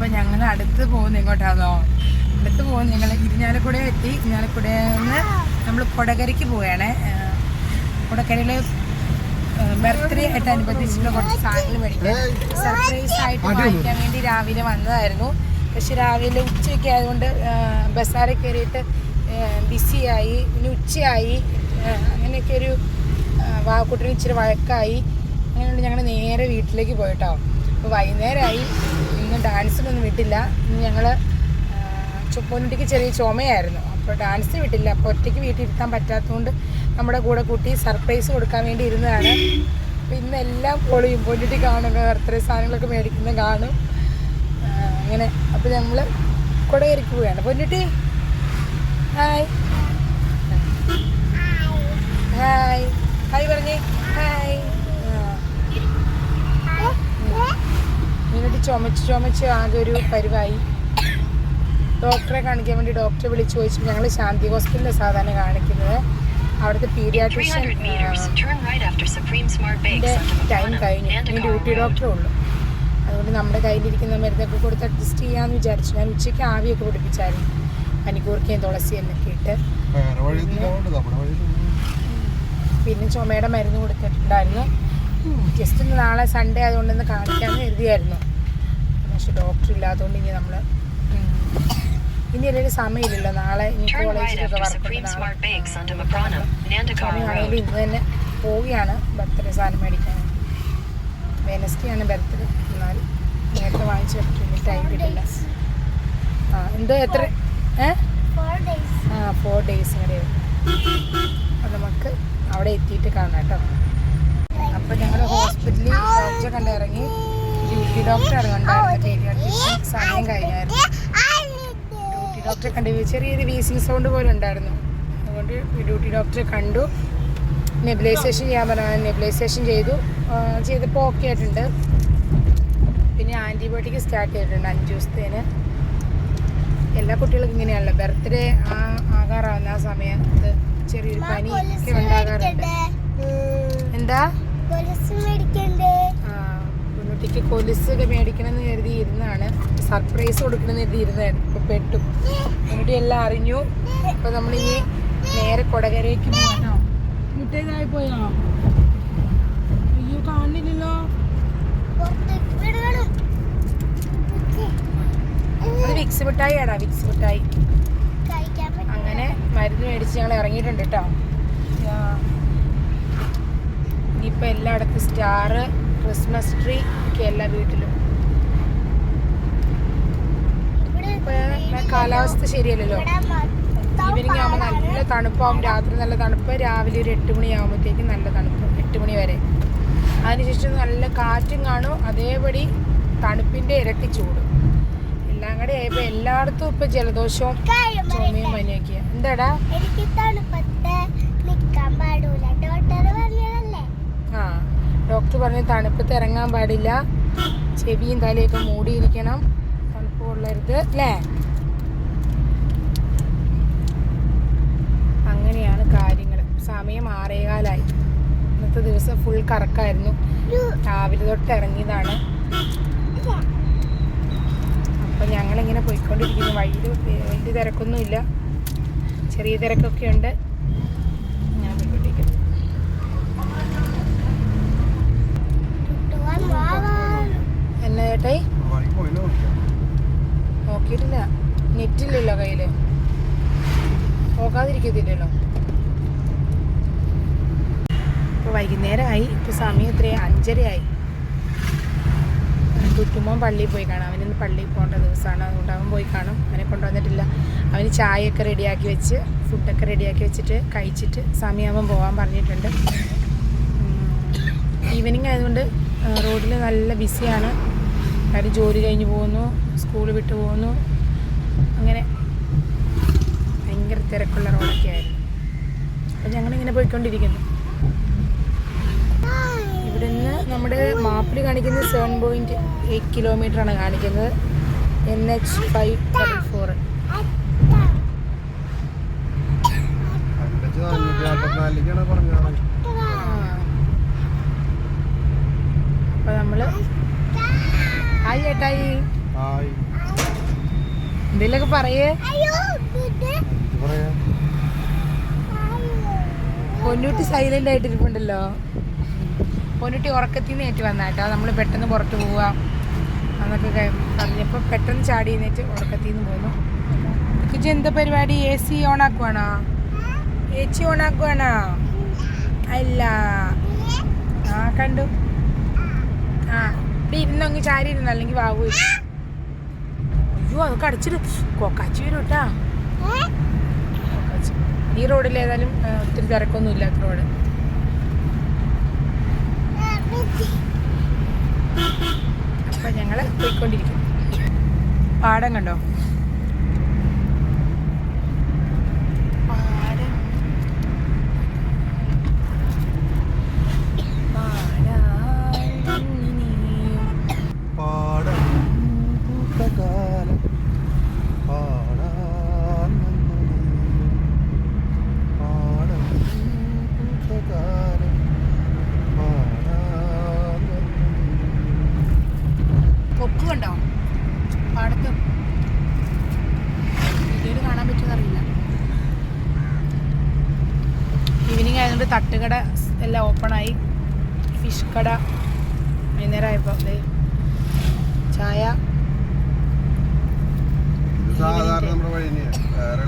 അപ്പൊ ഞങ്ങൾ അടുത്ത് പോകുന്ന എങ്ങോട്ടാണോ അടുത്ത് പോകുന്ന. ഞങ്ങൾ ഇരിഞ്ഞാലക്കുട എത്തി. ഇരിഞ്ഞാലക്കുട നിന്ന് നമ്മൾ കൊടകരയ്ക്ക് പോവുകയാണ്. കൊടക്കരയിൽ ബർത്ത്ഡേ ആയിട്ട് അനുബന്ധിച്ചിട്ടുള്ള കുറച്ച് സാധനങ്ങൾ മേടിക്കാൻ സർപ്രൈസ് ആയിട്ട് വാങ്ങിക്കാൻ വേണ്ടി രാവിലെ വന്നതായിരുന്നു. പക്ഷെ രാവിലെ ഉച്ചയൊക്കെ ആയതുകൊണ്ട് ബസ്സാരെ കയറിയിട്ട് ബിസിയായി പിന്നെ ഉച്ചയായി. അങ്ങനെയൊക്കെ ഒരു വാക്കുട്ടിന് ഇച്ചിരി വഴക്കായി. അങ്ങനെയുണ്ട് ഞങ്ങൾ നേരെ വീട്ടിലേക്ക് പോയിട്ടോ. അപ്പോൾ വൈകുന്നേരമായി. ഡാൻസിനൊന്നും വിട്ടില്ല. ഞങ്ങൾ ചുപ്പോനുട്ടിക്ക് ചെറിയ ചുമയായിരുന്നു. അപ്പോൾ ഡാൻസ് വിട്ടില്ല. അപ്പോൾ ഒറ്റയ്ക്ക് വീട്ടിൽ ഇരുത്താൻ പറ്റാത്തതുകൊണ്ട് നമ്മുടെ കൂടെ കൂട്ടി സർപ്രൈസ് കൊടുക്കാൻ വേണ്ടി ഇരുന്നതാണ്. അപ്പോൾ ഇന്നെല്ലാം പൊളിയും. പൊന്നിട്ടി കാണും. ബർത്ത്ഡേ സാധനങ്ങളൊക്കെ മേടിക്കുന്ന കാണും. ആ, അങ്ങനെ. അപ്പോൾ നമ്മൾ കൊടകരയ്ക്ക് പോവുകയാണ്. പൊന്നിട്ടി ഹായ്. ഹായ്. ഹായ് പറഞ്ഞേ. ഹായ്. എന്നിട്ട് ചുമച്ച് ചുമച്ച് ആകെ ഒരു പരിവായി. ഡോക്ടറെ കാണിക്കാൻ വേണ്ടി ഡോക്ടറെ വിളിച്ചു ചോദിച്ചു. ഞങ്ങൾ ശാന്തി ഹോസ്പിറ്റലിൽ സാധാരണ കാണിക്കുന്നത്. അവിടുത്തെ paediatrician 300 meters, turn right after Supreme Smart time കഴിഞ്ഞു. ഇനി ഡ്യൂട്ടി. ഡോക്ടറേ ഉള്ളൂ. അതുകൊണ്ട് നമ്മുടെ കയ്യിലിരിക്കുന്ന മരുന്നൊക്കെ കൊടുത്ത് അഡ്ജസ്റ്റ് ചെയ്യാമെന്ന് വിചാരിച്ചു. ഞാൻ ഉച്ചയ്ക്ക് ആവിയൊക്കെ പിടിപ്പിച്ചായിരുന്നു. പനിക്കൂർക്കയും തുളസി എന്നൊക്കെ ഇട്ട് പിന്നെ ചുമയുടെ മരുന്ന് കൊടുത്തിട്ടുണ്ടായിരുന്നു. ജസ്റ്റ് ഒന്ന് നാളെ സൺഡേ ആയതുകൊണ്ട് ഒന്ന് കാണിക്കാമെന്ന് കരുതിയായിരുന്നു. പക്ഷെ ഡോക്ടർ ഇല്ലാത്തതുകൊണ്ട് ഇനി നമ്മൾ ഇനി അല്ലെങ്കിൽ സമയമില്ലല്ലോ. നാളെ ഇനി കോളേജിലൊക്കെ വർക്ക് സമയമാണെങ്കിലും. ഇന്ന് തന്നെ പോവുകയാണ്. ബർത്ത്ഡേ സാധനം മേടിക്കാൻ. വെനസ്ഡേ ആണ് ബർത്ത്ഡേ. എന്നാൽ നേരത്തെ വാങ്ങിച്ചു വെച്ചിട്ടുണ്ട് ടൈം കിട്ടില്ല. ആ എന്തോ എത്ര ഏ? ആ ഫോർ ഡേയ്സ് വരെ അപ്പം നമുക്ക് അവിടെ എത്തിയിട്ട് കാണാം കേട്ടോ. അപ്പോൾ ഞങ്ങൾ ഹോസ്പിറ്റലിൽ ഡോക്ടറെ കണ്ട് ഇറങ്ങി ഡ്യൂട്ടി പീഡിയാട്രീഷ്യൻ സമയം കഴിഞ്ഞായിരുന്നു. ഡ്യൂട്ടി ഡോക്ടറെ കണ്ട്. ചെറിയൊരു വീസിങ് സൗണ്ട് പോലെ ഉണ്ടായിരുന്നു. അതുകൊണ്ട് ഡ്യൂട്ടി ഡോക്ടറെ കണ്ടു. നെബിലൈസേഷൻ ചെയ്യാൻ പറഞ്ഞു. നെബിലൈസേഷൻ ചെയ്തു. ചെയ്തപ്പോൾ ഓക്കെ ആയിട്ടുണ്ട്. പിന്നെ ആന്റിബയോട്ടിക് സ്റ്റാർട്ട് ചെയ്തിട്ടുണ്ട് അഞ്ച് ദിവസത്തേന്. എല്ലാ കുട്ടികൾക്കും ഇങ്ങനെയാണല്ലോ. ബർത്ത്ഡേ ആ ആകാറാവുന്ന ആ സമയത്ത് ചെറിയൊരു പനി ഒക്കെ ഉണ്ടാകാറുണ്ട് എന്താ? കുഞ്ഞുട്ടിക്ക് കൊലുസ് ഒക്കെ മേടിക്കണം എന്ന് കരുതി ഇരുന്നാണ്. സർപ്രൈസ് കൊടുക്കണം എന്ന് കരുതി ഇരുന്നായിരുന്നു. ഇപ്പൊ പെട്ടു. കുഞ്ഞുട്ടി എല്ലാം അറിഞ്ഞു. അപ്പൊ നമ്മളിനി നേരെ കൊടകരയ്ക്ക് പോകാനോ മുട്ടേതായി പോയോ? അയ്യോ കാണില്ലല്ലോ അത് വിക്സ് മിഠായി ആടാ വിക്സ് മിഠായി. അങ്ങനെ മരുന്ന് മേടിച്ച് ഞങ്ങൾ ഇറങ്ങിയിട്ടുണ്ട് കേട്ടോ. ഇനിയിപ്പോൾ എല്ലായിടത്തും സ്റ്റാർ ക്രിസ്മസ് ട്രീ ഒക്കെ എല്ലാ വീട്ടിലും. ഇപ്പൊ കാലാവസ്ഥ ശരിയല്ലല്ലോ. ഈവനിങ് ആകുമ്പോൾ നല്ല തണുപ്പാവും രാത്രി നല്ല തണുപ്പ് രാവിലെ ഒരു എട്ട് മണിയാകുമ്പോഴത്തേക്കും നല്ല തണുപ്പ് എട്ട് മണി വരെ. അതിനുശേഷം നല്ല കാറ്റും കാണും അതേപടി തണുപ്പിന്റെ ഇരട്ടി ചൂടും. എല്ലാം കൂടെ ആയപ്പോൾ എല്ലായിടത്തും ഇപ്പം ജലദോഷവും ചുമയും പനിയൊക്കെയാണ് എന്താടാ എനിക്ക് തണുപ്പത്ത് നിക്കാൻ പാടൂല ഡോക്ടർ പറഞ്ഞതല്ലേ ഡോക്ടർ പറഞ്ഞു തണുപ്പത്ത് ഇറങ്ങാൻ പാടില്ല. ചെവിയും തലയൊക്കെ മൂടിയിരിക്കണം. തണുപ്പ് കൊള്ളരുത് അല്ലേ? അങ്ങനെയാണ് കാര്യങ്ങൾ സമയം ആറേകാലായി. ഇന്നത്തെ ദിവസം ഫുൾ കറക്കായിരുന്നു. രാവിലെ തൊട്ട് ഇറങ്ങിയതാണ്. അപ്പം ഞങ്ങളിങ്ങനെ പോയിക്കൊണ്ടിരിക്കുന്നു. വഴിയിൽ വലിയ തിരക്കൊന്നുമില്ല. ചെറിയ തിരക്കൊക്കെ ഉണ്ട് ഞാൻ പോയിക്കൊണ്ടിരിക്കുന്നു ടുട്ടുവാൻ വാവാ. നോക്കിയാ നോക്കിയിട്ടില്ല. നെറ്റില്ലല്ലോ കയ്യിൽ പോകാതിരിക്കത്തില്ലല്ലോ ഇപ്പോൾ വൈകുന്നേരമായി. ഇപ്പോൾ സമയം ഇത്രയും അഞ്ചരയായി. കുറ്റുമോൻ പള്ളിയിൽ പോയി കാണാം. അവനിന്ന് പള്ളിയിൽ പോകേണ്ട ദിവസമാണ്. അതുകൊണ്ട് അവൻ പോയി കാണും. അവനെ കൊണ്ടുവന്നിട്ടില്ല. അവന് ചായയൊക്കെ റെഡിയാക്കി വെച്ച് ഫുഡൊക്കെ റെഡിയാക്കി വെച്ചിട്ട് കഴിച്ചിട്ട് സമയമാകുമ്പം പോകാൻ പറഞ്ഞിട്ടുണ്ട്. ഈവനിങ് ആയതുകൊണ്ട് റോഡിൽ നല്ല ബിസിയാണ്. എല്ലാവരും ജോലി കഴിഞ്ഞ് പോകുന്നു സ്കൂൾ വിട്ട് പോകുന്നു. അങ്ങനെ ഭയങ്കര തിരക്കുള്ള റോഡൊക്കെ ആയിരുന്നു. അപ്പം ഞങ്ങളിങ്ങനെ പോയിക്കൊണ്ടിരിക്കുന്നു. ഇവിടുന്ന് നമ്മുടെ മാപ്പിൽ കാണിക്കുന്നത് സെവൻ പോയിന്റ് എയ്റ്റ് കിലോമീറ്റർ ആണ് കാണിക്കുന്നത്. N H five double four അപ്പം നമ്മൾ ഹായ് ഏട്ടായി. ഹായ്. എന്തെങ്കിലുമൊക്കെ പറയേ. അയ്യോ ഇത് എന്ത് പൊന്നൂട്ടി സൈലന്റ് ആയിട്ട് ഇരിപ്പുണ്ടല്ലോ പൊന്നൂട്ടി ഉറക്കത്തിൽ നിന്ന് ഏറ്റു വന്നാട്ടോ നമ്മൾ പെട്ടെന്ന് പുറത്തു പോവാം. എന്നൊക്കെ പറഞ്ഞപ്പോൾ പെട്ടെന്ന് ചാടി നിന്നിട്ട് ഉറക്കത്തിൽ നിന്ന് പോന്നു. കുജി എന്താ പരിപാടി? എ സി ഓൺ ആക്കുവാണോ എ സി ഓൺ ആക്കുവാണോ അല്ല. ആ കണ്ടു. ആ. ഇവിടെ ഇരുന്ന് ചാരി ഇരുന്നു അല്ലെങ്കിൽ വാവു അയ്യോ അതൊക്കെ അടച്ചിട്ട് കൊക്കാച്ചി വരും കേട്ടാ. ഈ റോഡിൽ ഏതായാലും ഒത്തിരി തിരക്കൊന്നും ഇല്ലാത്ത റോഡ്. അപ്പൊ ഞങ്ങൾ പോയിക്കൊണ്ടിരിക്കും. പാടം കണ്ടോ പാടം പാടാനിനിയും പാടം പൂത്തകാലം പാടാൻ വന്നു നീയും. പാടം പൂത്തകാലം പാടാൻ വന്നു നീയും. കൊക്ക് കണ്ടോ പാടത്ത് വീഡിയോയിൽ കാണാൻ പറ്റുമെന്ന് അറിയില്ല ഈവനിങ് ആയതുകൊണ്ട് തട്ടുകട എല്ലാം ഓപ്പണായി ഫിഷ് കട വൈകുന്നേരം ആയപ്പോൾ ദേ ചായ ഇത് സാധാരണ നമ്മുടെ വഴി വേറെ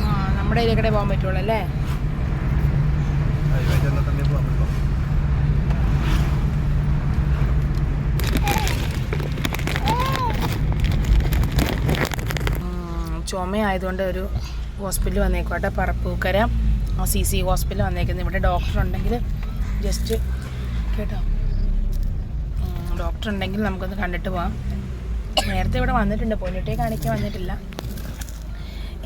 ആ നമ്മുടെ ഇതിലേക്കടെ പോകാൻ പറ്റുള്ളൂ അല്ലേ? ചുമയായതുകൊണ്ട് ഒരു ഹോസ്പിറ്റലിൽ വന്നേക്കോട്ടെ പറപ്പൂക്കര. സി സി ഹോസ്പിറ്റലിൽ വന്നേക്കുന്നത് ഇവിടെ ഡോക്ടർ ഉണ്ടെങ്കിൽ ജസ്റ്റ് കേട്ടോ. ഡോക്ടർ ഉണ്ടെങ്കിൽ നമുക്കൊന്ന് കണ്ടിട്ട് പോവാം. നേരത്തെ ഇവിടെ വന്നിട്ടുണ്ട്. പൊന്നിട്ടേ കാണിക്കാൻ വന്നിട്ടില്ല.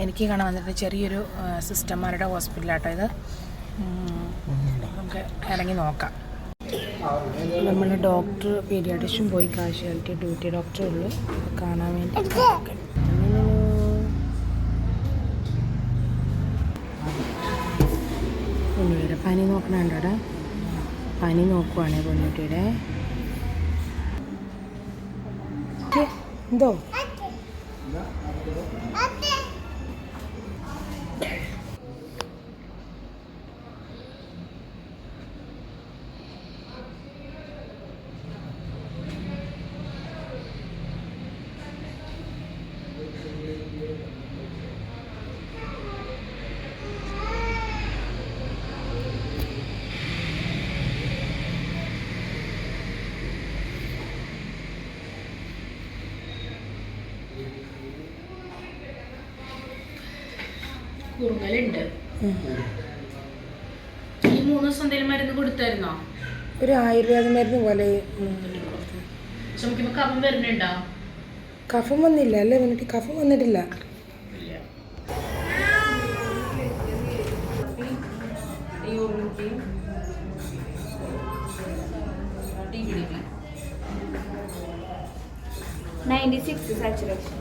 എനിക്ക് കാണാൻ വന്നിട്ട് ചെറിയൊരു സിസ്റ്റർമാരുടെ ഹോസ്പിറ്റലാട്ടോ ഇത്. നമുക്ക് ഇറങ്ങി നോക്കാം. നമ്മൾ ഡോക്ടർ പീഡിയാട്രിഷ്യൻ പോയി കാശ്യാലിറ്റി ഡ്യൂട്ടി ഡോക്ടർ ഉള്ളു കാണാൻ വേണ്ടി പനി നോക്കണുണ്ടോടാ പനി നോക്കുവാണേ പൊന്നുട്ടിയുടെ എന്തോ? കുറുങ്ങലുണ്ട് ഈ മൂന്ന് ദിവസം എന്തെങ്കിലും മരുന്ന് കൊടുത്തായിരുന്നോ? ഒരു ആയുർവേദ മരുന്ന് പോലെ കഫം വരുന്നുണ്ടോ? കഫം വന്നില്ല. അല്ലേ വന്നിട്ട് കഫം വന്നിട്ടില്ല. നയന്റി സിക്സ് സാച്ചുറേഷൻ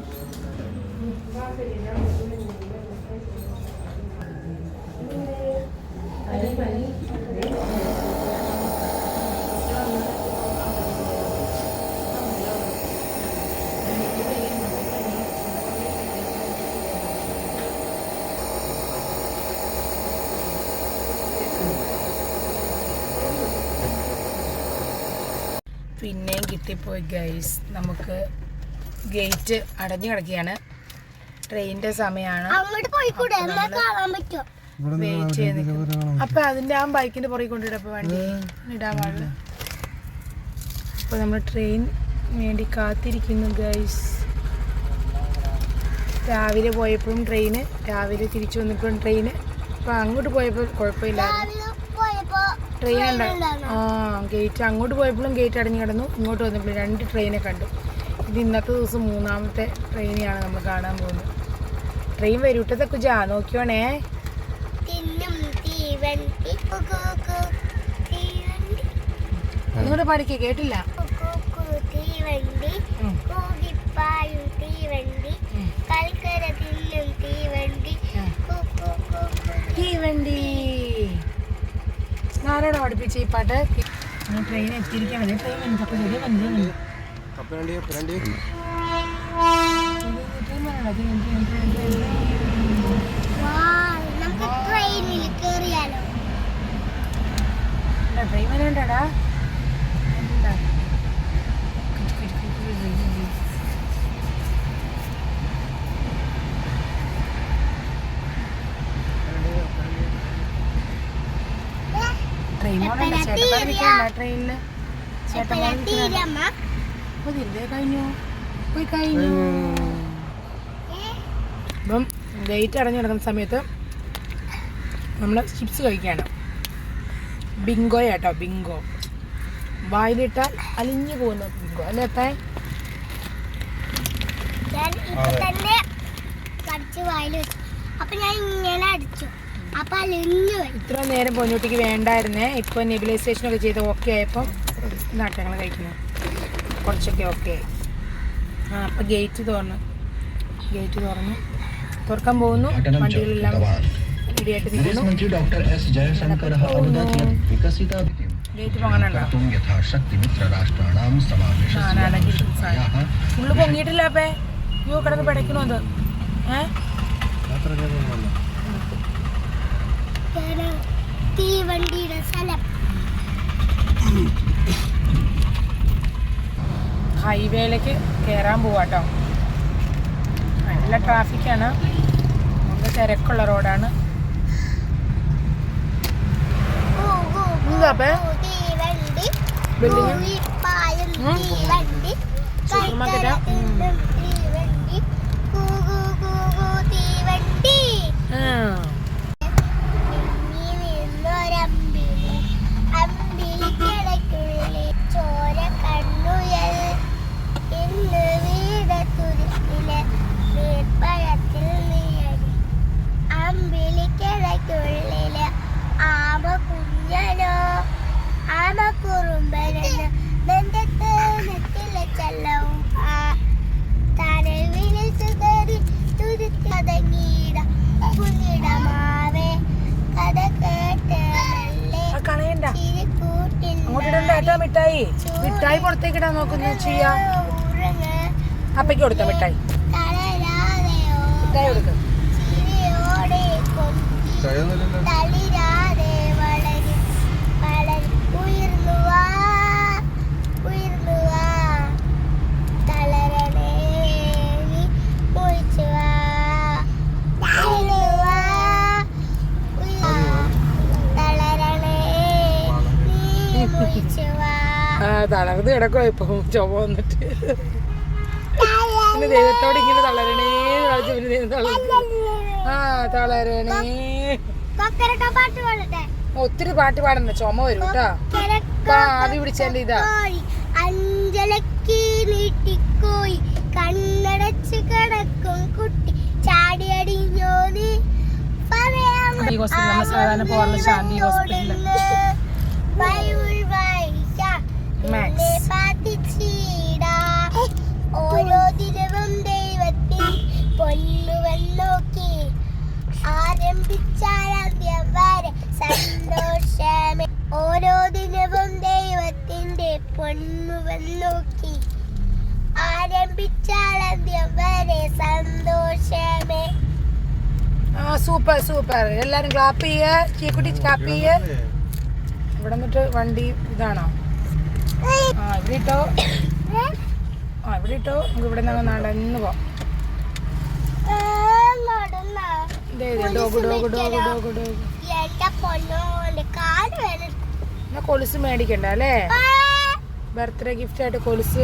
പിന്നെയും കിട്ടിപ്പോയി ഗൈസ് നമുക്ക് ഗേറ്റ് അടഞ്ഞു കിടക്കുകയാണ്. ട്രെയിനിന്റെ സമയമാണ് വെയിറ്റ് ചെയ്ത് അപ്പൊ അതിന്റെ ആ ബൈക്കിന്റെ പുറകെ കൊണ്ടിടപ്പോ വണ്ടി ഇടാൻ പാടില്ല. അപ്പൊ നമ്മൾ ട്രെയിൻ വേണ്ടി കാത്തിരിക്കുന്നു ഗൈസ് രാവിലെ പോയപ്പോഴും ട്രെയിന് രാവിലെ തിരിച്ചു വന്നപ്പോഴും ട്രെയിന് അപ്പൊ അങ്ങോട്ട് പോയപ്പോൾ കുഴപ്പമില്ലായിരുന്നു. പോയപ്പോ ട്രെയിൻ ഉണ്ടായിരുന്നു ആ ഗേറ്റ് അങ്ങോട്ട് പോയപ്പോഴും ഗേറ്റ് അടഞ്ഞു കിടന്നു. ഇങ്ങോട്ട് വന്നപ്പോഴും രണ്ട് ട്രെയിനെ കണ്ടു. ഇത് ഇന്നത്തെ ദിവസം മൂന്നാമത്തെ ട്രെയിനെയാണ് നമ്മൾ കാണാൻ പോകുന്നത്. ട്രെയിൻ വരൂട്ടത്തെ കുജാ നോക്കിയോണേ. തിന്നും പഠിക്ക പാടിക്കേ കേട്ടില്ല. തീവണ്ടി. ആരോടെ പഠിപ്പിച്ച ഈ പാട്ട് ട്രെയിൻ എത്തിയിരിക്കാൻ വന്നു വന്നു. ട്രെയിൻ വരണ്ടാടാ. ട്രെയിനിൽ കഴിഞ്ഞു. പോയി കഴിഞ്ഞു. അപ്പം ഗേറ്റ് അടഞ്ഞു കിടക്കുന്ന സമയത്ത് നമ്മൾ ചിപ്സ് കഴിക്കുകയാണ് ബിങ്കോ കേട്ടോ ബിങ്കോ. വായിലിട്ടാൽ അലിഞ്ഞു പോകുന്ന ബിങ്കോ. അല്ലേ അപ്പേ അപ്പൊ ഞാൻ ഇങ്ങനെ അടിച്ചു. ഇത്ര നേരം പൊന്നൂട്ടിക്ക് വേണ്ടായിരുന്നേ. ഇപ്പൊ നെബിലൈസേഷൻ ഒക്കെ ചെയ്ത് ഓക്കെ ആയപ്പോൾ നാട്ടങ്ങൾ കഴിക്കുന്നു. കുറച്ചൊക്കെ ഓക്കെ ആ അപ്പൊ ഗേറ്റ് തുറന്നു. ഗേറ്റ് തുറന്നു. തുറക്കാൻ പോകുന്നു. വണ്ടികളെല്ലാം റെഡിയായിട്ട് നിൽക്കുന്നു കിടന്ന് പഠിക്കണോ അത് ഏഹ് തീവണ്ടിയുടെ സ്ഥലം. ഹൈവേയിലേക്ക് കയറാൻ പോവാട്ടോ. നല്ല ട്രാഫിക്കാണ്. നല്ല തിരക്കുള്ള റോഡാണ്. ഗൂ, ചെയ്യാ. അപ്പയ്ക്ക് കൊടുത്ത മിഠായി. മിഠായി കൊടുക്ക. തളർന്ന് കിടക്കുവാ ഇപ്പൊ ചുമ വന്നിട്ട്. പിന്നെ ദൈവത്തോട് ഇങ്ങനെ തളരണേ കളിച്ച് പിന്നെ ആ തളരണേ. ഒത്തിരി പാട്ട് പാടണ്ട ചുമ വരും കേട്ടാ. ആവി പിടിച്ചതിന്റെ ഇതാ. അഞ്ചലക്കി നീട്ടിക്കോയി കണ്ണടച്ച് കിടക്കും കുട്ടി ചാടിയടിഞ്ഞോ നീ? പറയാം ഹോസ്പിറ്റലിൽ സാധാരണ പോകാറുള്ള ശാന്തി ഹോസ്പിറ്റലിൽ. പ്രാർത്ഥിച്ചിടാം ഓരോ ദിനവും ദൈവത്തിൽ പൊന്നുവൻ നോക്കി. ആരംഭിച്ചാൽ അന്ത്യം വരെ സന്തോഷമേ. ഓരോ ദിനവും ദൈവത്തിന്റെ പൊന്നുവൻ നോക്കി. ആരംഭിച്ചാൽ അന്ത്യം വരെ സന്തോഷമേ. ആ സൂപ്പർ സൂപ്പർ. എല്ലാരും ക്ലാപ്പ് ചെയ്യുക ചീക്കുട്ടി ക്ലാപ്പ് ചെയ്യുക ഇവിടെ നിന്നിട്ട് വണ്ടി ഇതാണോ? ആ ഇവിടെ ഇട്ടോ ആ ഇവിടെ ഇട്ടോ നമുക്ക് ഇവിടെ നിന്ന് നടന്ന് പോവാം. കൊലുസ് മേടിക്കണ്ട അല്ലേ? ബർത്ത്ഡേ ഗിഫ്റ്റ് ആയിട്ട് കൊലുസ്.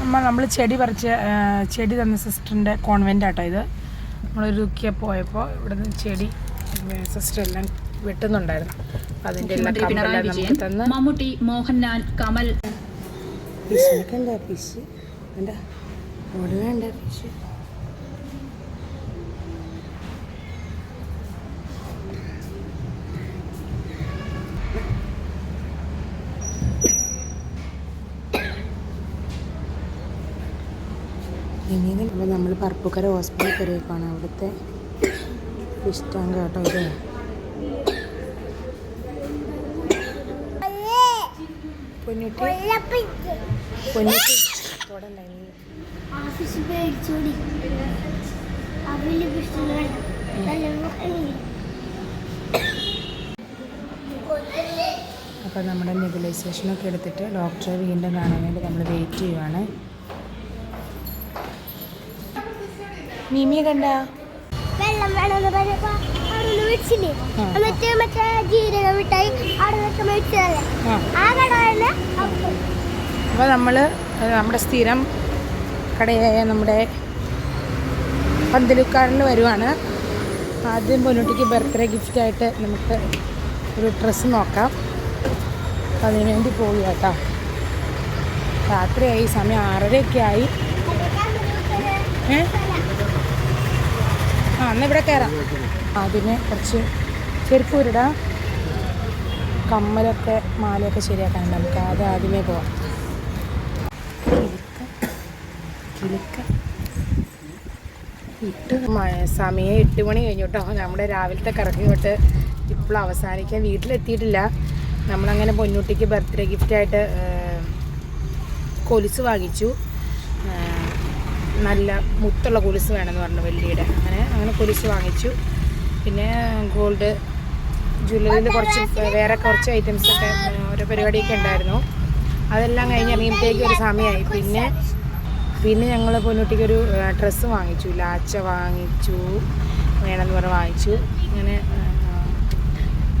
നമ്മൾ നമ്മൾ ചെടി പറിച്ച് ചെടി തന്ന സിസ്റ്ററിന്റെ കോൺവെന്റ് ആട്ടോ ഇത്. നമ്മളൊരു ദുഃഖിയെ പോയപ്പോൾ ഇവിടുന്ന് ചെടി സിസ്റ്റർ എല്ലാം വെട്ടുന്നുണ്ടായിരുന്നു. അതിന്റെ അതിന്റെ എല്ലാം കമ്പെല്ലാം നമുക്ക് തന്ന് മമ്മൂട്ടി മോഹൻലാൽ കമൽ. എന്താ ഫിഷ് എന്താ? വേണ്ട ഫിഷ് ഇനി നമ്മൾ പറപ്പുക്കര ഹോസ്പിറ്റലിൽ കയറിയേക്കാണ് അവിടുത്തെ ടാങ്ക് കേട്ടോ ഇത്. പൊന്നുട്ടി? പൊന്നുട്ടി? അപ്പോൾ നമ്മുടെ നെബുലൈസേഷനൊക്കെ എടുത്തിട്ട് ഡോക്ടറെ വീണ്ടും കാണാൻ വേണ്ടി നമ്മൾ വെയിറ്റ് ചെയ്യുവാണ്. മിമിയെ കണ്ട? വേണമെന്ന് പറഞ്ഞപ്പോ അവിടെ മേടിച്ചില്ലേ. എന്നിട്ട് മറ്റേ ജീരക മിഠായി അവിടെ നിന്നൊക്കെ മേടിച്ചതല്ലേ? ആ. കട തന്നെ അപ്പൊ അപ്പോൾ നമ്മൾ നമ്മുടെ സ്ഥിരം കടയായ നമ്മുടെ പന്തലുക്കാടിൽ വരുവാണ്. ആദ്യം പൊന്നൂട്ടിക്ക് ബർത്ത്ഡേ ഗിഫ്റ്റ് ആയിട്ട് നമുക്ക് ഒരു ഡ്രസ്സ് നോക്കാം. അതിനുവേണ്ടി അതിന് വേണ്ടി പോയി കേട്ടോ. രാത്രിയായി സമയം ആറരയൊക്കെ ആയി. ഏ? ആ എന്നാൽ ഇവിടെ കയറാം അതിന് കുറച്ച് ചെരുപ്പ് ഉരുടാം കമ്മലൊക്കെ മാലയൊക്കെ ശരിയാക്കാനുണ്ട് നമുക്ക്. അത് ആദ്യമേ പോവാം. ഇട്ട് സമയം എട്ട് മണി കഴിഞ്ഞു കേട്ടോ. നമ്മുടെ രാവിലത്തെ കറക്കി തൊട്ട് ഇപ്പോൾ അവസാനിക്കാൻ വീട്ടിലെത്തിയിട്ടില്ല. നമ്മളങ്ങനെ പൊന്നൂട്ടിക്ക് ബർത്ത്ഡേ ഗിഫ്റ്റായിട്ട് കൊലുസ് വാങ്ങിച്ചു. നല്ല മുത്തുള്ള കുരിശ് വേണമെന്ന് പറഞ്ഞു വെള്ളിയുടെ. അങ്ങനെ അങ്ങനെ കുരിശ് വാങ്ങിച്ചു. പിന്നെ ഗോൾഡ് ജ്വല്ലറിയിൽ കുറച്ച് വേറെ കുറച്ച് ഐറ്റംസൊക്കെ ഓരോ പരിപാടിയൊക്കെ ഉണ്ടായിരുന്നു. അതെല്ലാം കഴിഞ്ഞ് ഇറങ്ങിയപ്പോഴത്തേക്ക് ഒരു സമയമായി. പിന്നെ പിന്നെ ഞങ്ങൾ പൊന്നുട്ടിക്കൊരു ഡ്രസ്സ് വാങ്ങിച്ചു. ലാച്ച വാങ്ങിച്ചു. വേണമെന്ന് പറഞ്ഞ് വാങ്ങിച്ചു. അങ്ങനെ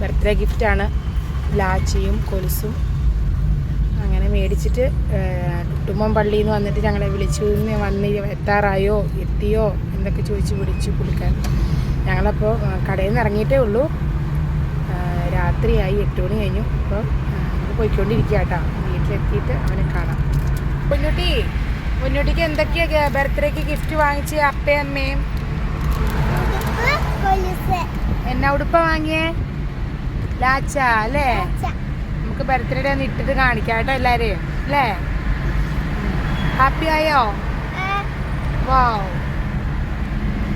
ബർത്ത്ഡേ ഗിഫ്റ്റാണ് ലാച്ചയും കൊലുസും അങ്ങനെ മേടിച്ചിട്ട് കുട്ടുമ്പം പള്ളിയിൽ നിന്ന് വന്നിട്ട് ഞങ്ങളെ വിളിച്ചു. നിന്ന് വന്ന് എത്താറായോ? എത്തിയോ? എന്നൊക്കെ ചോദിച്ച് വിളിച്ചു കൊടുക്കാൻ ഞങ്ങളപ്പോൾ കടയിൽ നിന്ന് ഇറങ്ങിയിട്ടേ ഉള്ളൂ. രാത്രിയായി എട്ട് മണി കഴിഞ്ഞു. അപ്പോൾ പോയിക്കൊണ്ടിരിക്കുക കേട്ടോ വീട്ടിലെത്തിയിട്ട് അവനെ കാണാം. പൊന്നൂട്ടി പൊന്നൂട്ടിക്ക് എന്തൊക്കെയാ ബർത്ത്ഡേക്ക് ഗിഫ്റ്റ് വാങ്ങിച്ച് അപ്പയും അമ്മയും എന്നാ ഉടുപ്പ വാങ്ങിയേ? ലാച്ച അല്ലേ? നമുക്ക് ബർത്ത്ഡേ ഒന്ന് ഇട്ടിട്ട് കാണിക്കാം കേട്ടോ എല്ലാരെയും അല്ലേ? ഹാപ്പി ആയോ? വാ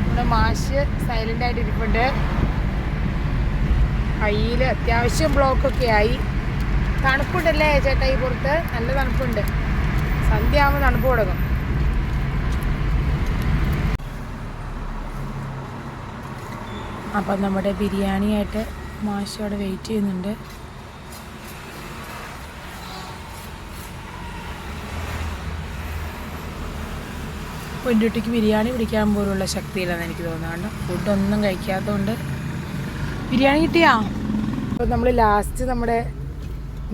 നമ്മുടെ മാഷ് സൈലന്റ് ആയിട്ട് ഇരിപ്പുണ്ട്. കയ്യിൽ അത്യാവശ്യം ബ്ലോക്കൊക്കെ ആയി. തണുപ്പുണ്ടല്ലേ ചേട്ടാ ഈ പുറത്ത്? നല്ല തണുപ്പുണ്ട്. സന്ധ്യ ആകുമ്പോൾ തണുപ്പ് തുടങ്ങും അപ്പം നമ്മുടെ ബിരിയാണിയായിട്ട് മാഷ് വെയിറ്റ് ചെയ്യുന്നുണ്ട്. പൊന്നുട്ടിക്ക് ബിരിയാണി പിടിക്കാൻ പോലുള്ള ശക്തിയില്ലെന്ന് എനിക്ക് തോന്നുന്നുണ്ട്. ഫുഡൊന്നും കഴിക്കാത്തതുകൊണ്ട് ബിരിയാണി കിട്ടിയാ? അപ്പോൾ നമ്മൾ ലാസ്റ്റ് നമ്മുടെ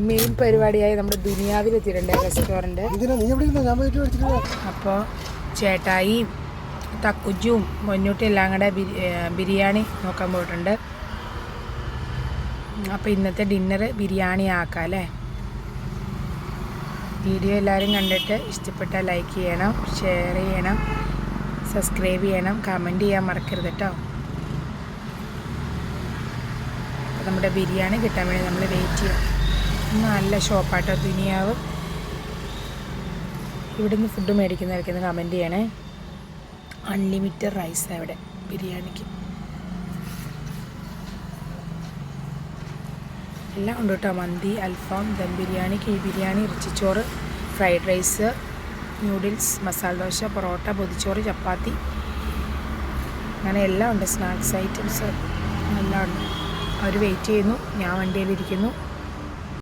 മെയിൻ പരിപാടിയായി നമ്മുടെ ദുനിയാവിൽ എത്തിയിട്ടുണ്ട് റെസ്റ്റോറന്റ് എന്തിനാ? നീ എവിടെ ഇരുന്നോ? ഞാൻ പോയിട്ട് മേടിച്ചിട്ട് അപ്പോൾ ചേട്ടായിയും തക്കുജും പൊന്നൂട്ടി എല്ലാം കൂടെ ബിരിയാണി നോക്കാൻ പോയിട്ടുണ്ട്. അപ്പോൾ ഇന്നത്തെ ഡിന്നർ ബിരിയാണി ആക്കാം അല്ലേ? വീഡിയോ എല്ലാവരും കണ്ടിട്ട് ഇഷ്ടപ്പെട്ടാൽ ലൈക്ക് ചെയ്യണം ഷെയർ ചെയ്യണം സബ്സ്ക്രൈബ് ചെയ്യണം കമന്റ് ചെയ്യാൻ മറക്കരുത് കേട്ടോ നമ്മുടെ ബിരിയാണി കിട്ടാൻ വേണ്ടി നമ്മൾ വെയിറ്റ് ചെയ്യാം നല്ല ഷോപ്പാട്ടോ ദുനിയാവ്. ഇവിടുന്ന് ഫുഡ് മേടിക്കുന്നവർക്കൊന്ന് കമന്റ് ചെയ്യണേ. അൺലിമിറ്റഡ് റൈസാണ് ഇവിടെ ബിരിയാണിക്ക്. എല്ലാം ഉണ്ട് കേട്ടോ. മന്തി അൽഫാം dum biryani ghee biryani ഇറച്ചിച്ചോറ് fried rice noodles masala dosa porotta പൊതിച്ചോറ് ചപ്പാത്തി. അങ്ങനെ എല്ലാം ഉണ്ട്. സ്നാക്സ് ഐറ്റംസ് എല്ലാം ഉണ്ട്. അവർ വെയിറ്റ് ചെയ്യുന്നു. ഞാൻ വണ്ടിയിലിരിക്കുന്നു